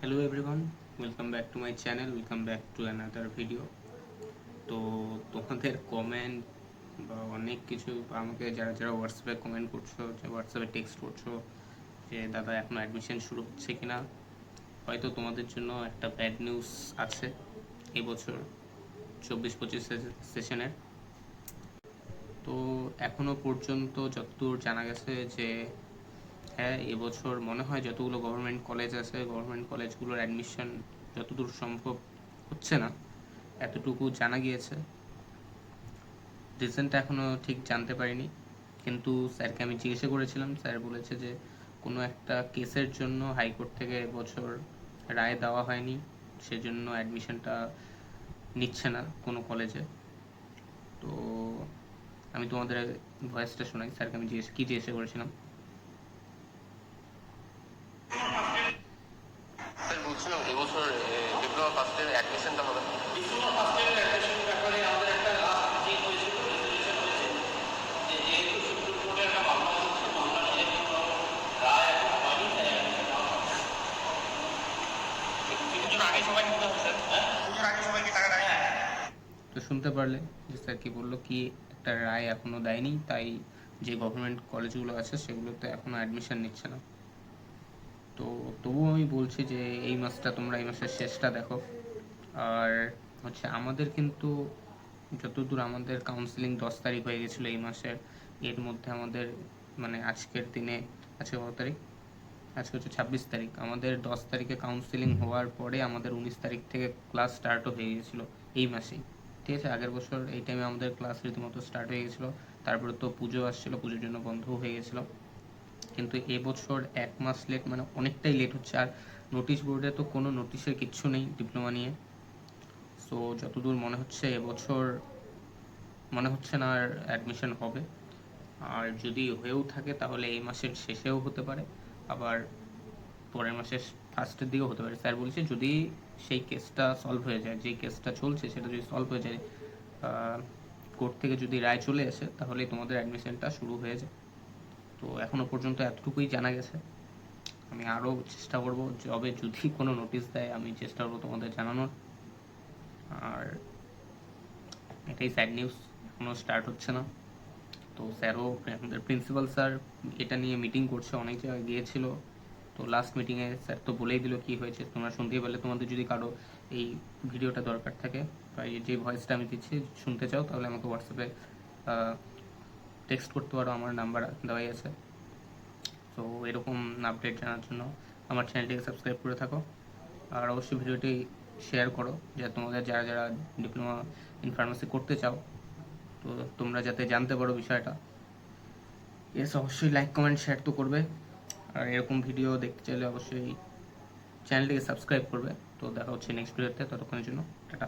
hello everyone, welcome back to my channel, welcome back to another video. তো তোমাদের comment বা অনেক কিছু আমাকে যারা যারা হোয়াটসঅ্যাপে কমেন্ট করছ হোয়াটসঅ্যাপে টেক্সট করছ যে, দাদা, এখনও অ্যাডমিশন শুরু হচ্ছে কি না হয়তো তোমাদের জন্য একটা ব্যাড নিউজ আছে এবছর চব্বিশ পঁচিশ সেশনের তো এখনও পর্যন্ত যতদূর জানা গেছে যে হ্যাঁ এবছর মনে হয় যতগুলো গভর্নমেন্ট কলেজ আছে গভর্নমেন্ট কলেজগুলোর অ্যাডমিশন যতদূর সম্ভব হচ্ছে না, এতটুকু জানা গিয়েছে। রিজনটা এখনও ঠিক জানতে পারিনি, কিন্তু স্যারকে আমি জিজ্ঞাসা করেছিলাম, স্যার বলেছে যে কোনো একটা কেসের জন্য হাইকোর্ট থেকে এবছর রায় দেওয়া হয়নি, সেজন্য অ্যাডমিশনটা নিচ্ছে না কোনো কলেজে তো আমি তোমাদের ভয়েসটা শোনাই, স্যারকে আমি জিজ্ঞেস কী জিজ্ঞাসা করেছিলাম স্যার বলছিলাম এবছর ডিপ্লোমা ফার্স্ট ইয়ার অ্যাডমিশনটা হবে ডিপ্লোমা ফার্স্ট ইয়ার অ্যাডমিশন ব্যাপারে আমাদের একটা লাস্ট হয়েছিল রেজলিউশন হয়েছে যে যেহেতু সুপ্রিম কোর্টে একটা মামলা হচ্ছে মামলা নিয়ে কোনো রায় এখন হয়নি তাই admission নেওয়া হবে। পুজোর আগে সবাই নিতে হবে স্যার হ্যাঁ? পুজোর আগে সবাইকে টাকা দেয় হ্যাঁ তো শুনতে পারলে যে স্যার কি বলল কি একটা রায় এখনও দেয়নি তাই যে গভর্নমেন্ট কলেজগুলো আছে সেগুলোতে এখনও অ্যাডমিশন নিচ্ছে না তো তবুও আমি বলছি যে এই মাসটা তোমরা এই মাসের শেষটা দেখো। আর হচ্ছে আমাদের কিন্তু যতদূর আমাদের কাউন্সিলিং দশ তারিখ হয়ে গেছিল এই মাসের, এর মধ্যে আমাদের মানে আজকের দিনে, আজকে কত তারিখ? আজকে হচ্ছে ছাব্বিশ তারিখ। আমাদের দশ তারিখে কাউন্সিলিং হওয়ার পরে আমাদের উনিশ তারিখ থেকে ক্লাস স্টার্টও হয়ে গেছিল এই মাসেই। ঠিক আছে? আগের বছর এই টাইমে আমাদের ক্লাস রীতিমতো স্টার্ট হয়ে গেছিল। তারপরে তো পুজো আসছিল, পুজোর জন্য বন্ধও হয়ে গেছিল। কিন্তু এবছর এক মাস লেট মানে অনেকটাই লেট হচ্ছে। আর নোটিশ বোর্ডে তো কোনো নোটিশের কিচ্ছু নেই ডিপ্লোমা নিয়ে। সো যতদূর মনে হচ্ছে এবছর মনে হচ্ছে না আর অ্যাডমিশন হবে। আর যদি হয়েও থাকে তাহলে এই মাসের শেষেও হতে পারে। আবার পরের মাসের ফার্স্টের দিকেও হতে পারে। স্যার বলছে যদি সেই কেসটা সলভ হয়ে যায়, যে কেসটা চলছে সেটা যদি সলভ হয়ে যায় কোর্ট থেকে যদি রায় চলে আসে তাহলে তোমাদের অ্যাডমিশনটা শুরু হয়ে যায়। তো এখনও পর্যন্ত এতটুকুই জানা গেছে। আমি আরও চেষ্টা করব, যবে যদি কোনো নোটিশ দেয়, আমি চেষ্টা করব তোমাদের জানানোর। আর এটাই স্যাড নিউজ এখনও স্টার্ট হচ্ছে না। তো স্যারও, আমাদের প্রিন্সিপাল স্যার এটা নিয়ে মিটিং করছে, অনেক জায়গায় গিয়েছিল। তো লাস্ট মিটিংয়ে স্যার তো বলেই দিল কি হয়েছে। তোমরা শুনতেই পেলে তোমাদের যদি কারও এই ভিডিওটা দরকার থাকে বা যে ভয়েসটা আমি দিচ্ছি, শুনতে চাও, তাহলে আমাকে হোয়াটসঅ্যাপে টেক্সট করতে পারো, আমার নাম্বার দেওয়াই আছে। তো এরকম আপডেট জানার জন্য আমার চ্যানেলটিকে সাবস্ক্রাইব করে থাকো। আর অবশ্যই ভিডিওটি শেয়ার করো, যে তোমাদের যারা যারা ডিপ্লোমা ইন ফার্মাসি করতে চাও, তো তোমরা যাতে জানতে পারো বিষয়টা। এস অবশ্যই লাইক কমেন্ট শেয়ার তো করবে। আর এরকম ভিডিও দেখতে চাইলে অবশ্যই চ্যানেলটিকে সাবস্ক্রাইব করবে। তো দেখা হচ্ছে নেক্সট ভিডিওতে ততক্ষণের জন্য, টাটা।